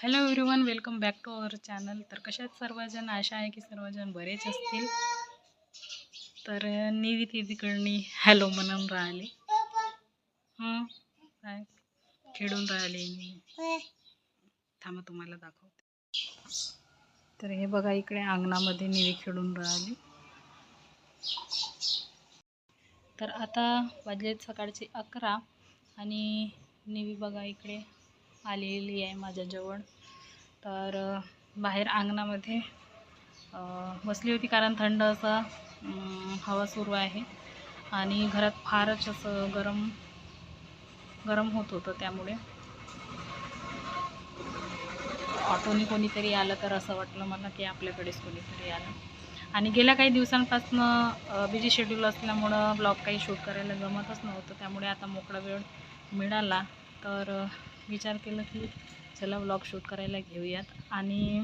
Hello everyone welcome back to our channel तर कशात सर्वजण? आशा आहे की सर्वजण बरेच असतील. तर निवी ती तिकडनी हॅलो म्हणून राहिले. काय? खेळून राहिले मी. थांबा तुम्हाला दाखवते. तर हे बघा इकडे अंगणामध्ये निवी खेळून राहिली. तर आता वाजलेत सकाळचे अकरा आणि निवी बघा इकडे. आलेली आहे माझ्याजवळ. तर बाहेर अंगणामध्ये बसली होती कारण थंड असा हवा सुरू आहे. आणि घरात फारच असं गरम गरम होत होतं त्यामुळे. ऑटोने कोणीतरी आलं तर असं वाटलं मला की आपल्याकडेच कोणीतरी आलं. आणि गेल्या काही दिवसांपासनं बिझी शेड्यूल असल्यामुळं ब्लॉग काही शूट करायला जमतच नव्हतं. त्यामुळे आता मोकळा वेळ मिळाला. तर विचार केला की चला व्लॉग शूट करायला घेऊयात. आणि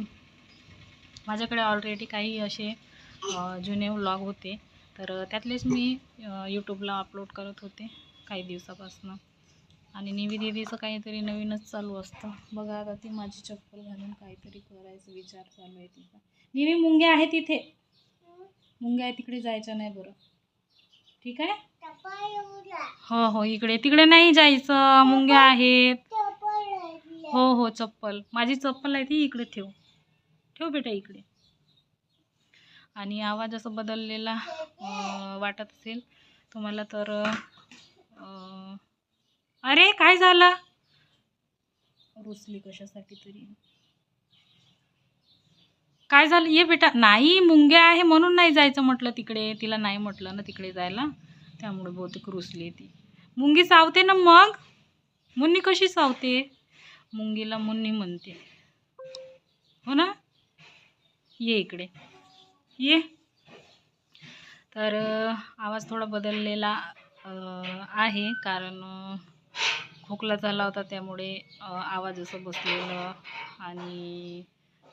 माझ्याकडे ऑलरेडी काही असे जुने व्लॉग होते. तर त्यातलेच मी यूट्यूबला अपलोड करत होते काही दिवसापासनं. आणि निवी काहीतरी नवीनच चालू असतं. बघा आता ती माझी चप्पल घालून काहीतरी करायचं विचार चालू आहे तिचा. निवी मुंग्या आहे तिथे. मुंग्या आहे तिकडे जायचं नाही बरं. ठीक आहे? हो हो इकडे. तिकडे नाही जायचं. मुंग्या आहेत. हो हो चप्पल. माझी चप्पल आहे ती इकडे ठेव. ठेव बेटा इकडे. आणि आवाज असं बदललेला वाटत असेल तुम्हाला तर अरे काय झालं? रुसली कशासाठी तरी. काय झालं? ये बेटा. नाही मुंग्या आहे म्हणून नाही जायचं म्हटलं तिकडे. तिला नाही म्हटलं ना तिकडे जायला. त्यामुळे बहुतेक रुसली ती. मुंगी सावते ना मग? मुन्नी कशी सावते? मुंगीला मुन्नी म्हणते. हो ना? ये इकडे. ये. तर आवाज थोडा बदललेला आहे. कारण खोकला झाला होता त्यामुळे आवाज असं बसलेलं आणि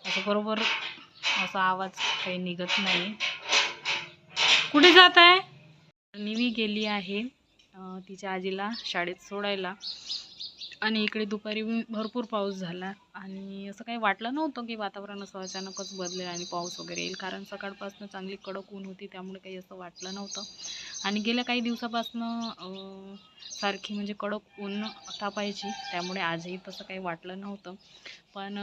असं बरोबर असा आवाज काही निघत नाही. कुठे जात आहे? निवी गेली आहे तिच्या आजीला शाळेत सोडायला. आणि इकडे दुपारी भरपूर पाऊस झाला. आणि असं काही वाटलं नव्हतं की वातावरण असं अचानकच बदलेल आणि पाऊस वगैरे येईल. कारण सकाळपासून चांगली कडक ऊन होती त्यामुळे काही असं वाटलं नव्हतं. आणि गेल्या काही दिवसापासनं सारखी म्हणजे कडक ऊन तापायची त्यामुळे आजही तसं काही वाटलं नव्हतं. पण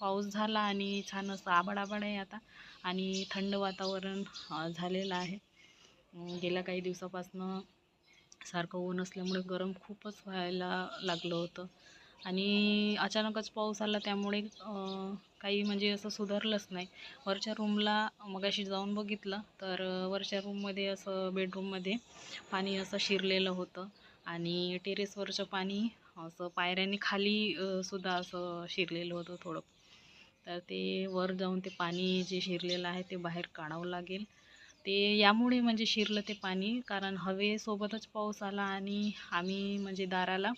पाऊस झाला आणि छान असं आबाड आबाड आहे आता. आणि थंड वातावरण झालेलं आहे. गेल्या काही दिवसापासनं सारखं ऊन असल्यामुळे गरम खूपच व्हायला लागलं होतं. आणि अचानकच पाऊस आला त्यामुळे काही म्हणजे असं सुधारलंच नाही. वरच्या रूमला मगाशी जाऊन बघितलं तर वरच्या रूममध्ये असं बेडरूममध्ये पाणी असं शिरलेलं होतं. आणि टेरेसवरचं पाणी असं पायऱ्यांनी खाली सुद्धा असं शिरलेलं होतं थोडं. तर ते वर जाऊन ते पाणी जे शिरलेलं आहे ते बाहेर काढावं लागेल. ते यामुळे म्हणजे शिरलं ते पाणी कारण हवेसोबतच पाऊस आला आणि आम्ही म्हणजे दाराला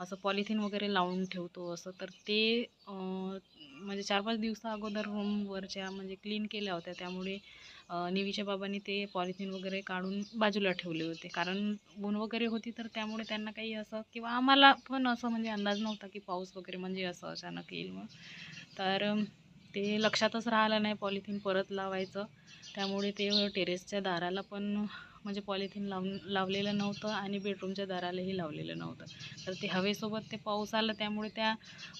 असं पॉलिथिन वगैरे लावून ठेवतो असं. तर ते म्हणजे चार पाच दिवसा अगोदर रूमवरच्या म्हणजे क्लीन केल्या होत्या. त्यामुळे निवीच्या बाबांनी ते पॉलिथिन वगैरे काढून बाजूला ठेवले होते. कारण ऊन वगैरे होती तर त्यामुळे त्यांना काही असं किंवा आम्हाला पण असं म्हणजे अंदाज नव्हता की पाऊस वगैरे म्हणजे असं अचानक येईल मग तर ते लक्षातच राहिलं नाही पॉलिथिन परत लावायचं. त्यामुळे ते टेरेसच्या दाराला पण म्हणजे पॉलिथिन लावून लावलेलं नव्हतं आणि बेडरूमच्या दारालाही लावलेलं नव्हतं. तर ते हवेसोबत ते पाऊस आलं त्यामुळे त्या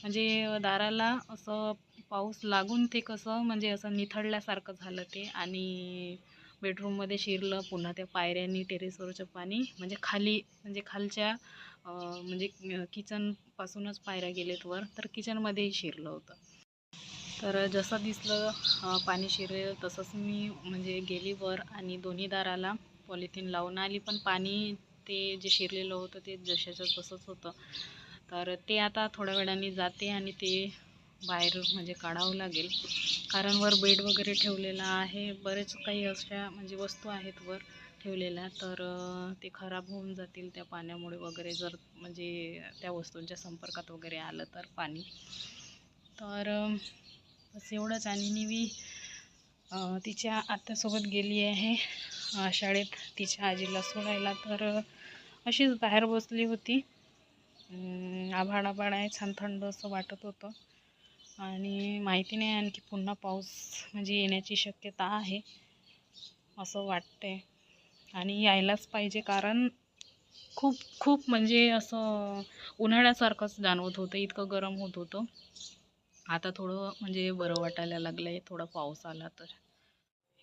म्हणजे दाराला असं पाऊस लागून ते कसं म्हणजे असं निथळल्यासारखं झालं ते. आणि बेडरूममध्ये शिरलं पुन्हा त्या पायऱ्यांनी टेरेसवरचं पाणी म्हणजे खाली म्हणजे खालच्या म्हणजे किचनपासूनच पायऱ्या गेलेत वर तर किचनमध्येही शिरलं होतं. तर जसं दिसलं पाणी शिरलेलं तसंच मी म्हणजे गेली वर आणि दोन्ही दाराला पॉलिथिन लावून आली. पण पाणी ते जे शिरलेलं होतं ते जशाचं तसंच होतं. तर ते आता थोड्या वेळाने जाते आणि ते बाहेर म्हणजे काढावं लागेल. कारण वर बेड वगैरे ठेवलेला आहे. बरेच काही अशा म्हणजे वस्तू आहेत वर ठेवलेल्या. तर ते खराब होऊन जातील त्या पाण्यामुळे वगैरे जर म्हणजे त्या वस्तूंच्या संपर्कात वगैरे आलं तर पाणी. तर बस एवढंच आणि निवी तिच्या आत्यासोबत गेली आहे शाळेत तिच्या आजीला सोडायला. तर अशीच बाहेर बसली होती. आभाळ आभाळ आहे छान थंड असं वाटत होतं. आणि माहिती नाही आणखी पुन्हा पाऊस म्हणजे येण्याची शक्यता आहे असं वाटते आणि यायलाच पाहिजे कारण खूप खूप म्हणजे असं उन्हाळ्यासारखंच जाणवत होतं इतकं गरम होत होतं. आता थोडं म्हणजे बरं वाटायला लागलं आहे थोडा पाऊस आला तर.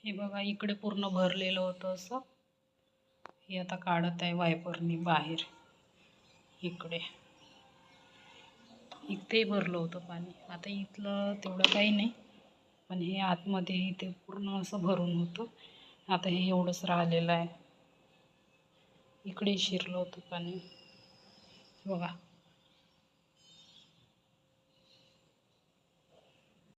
हे बघा इकडे पूर्ण भरलेलं होतं असं. हे आता काढत आहे वायपरनी बाहेर. इकडे. इथे भरलं होतं पाणी. आता इथलं तेवढं काही नाही पण हे आतमध्ये इथे पूर्ण असं भरून होतं. आता हे एवढंच राहिलेलं आहे. इकडे शिरलं होतं पाणी. बघा.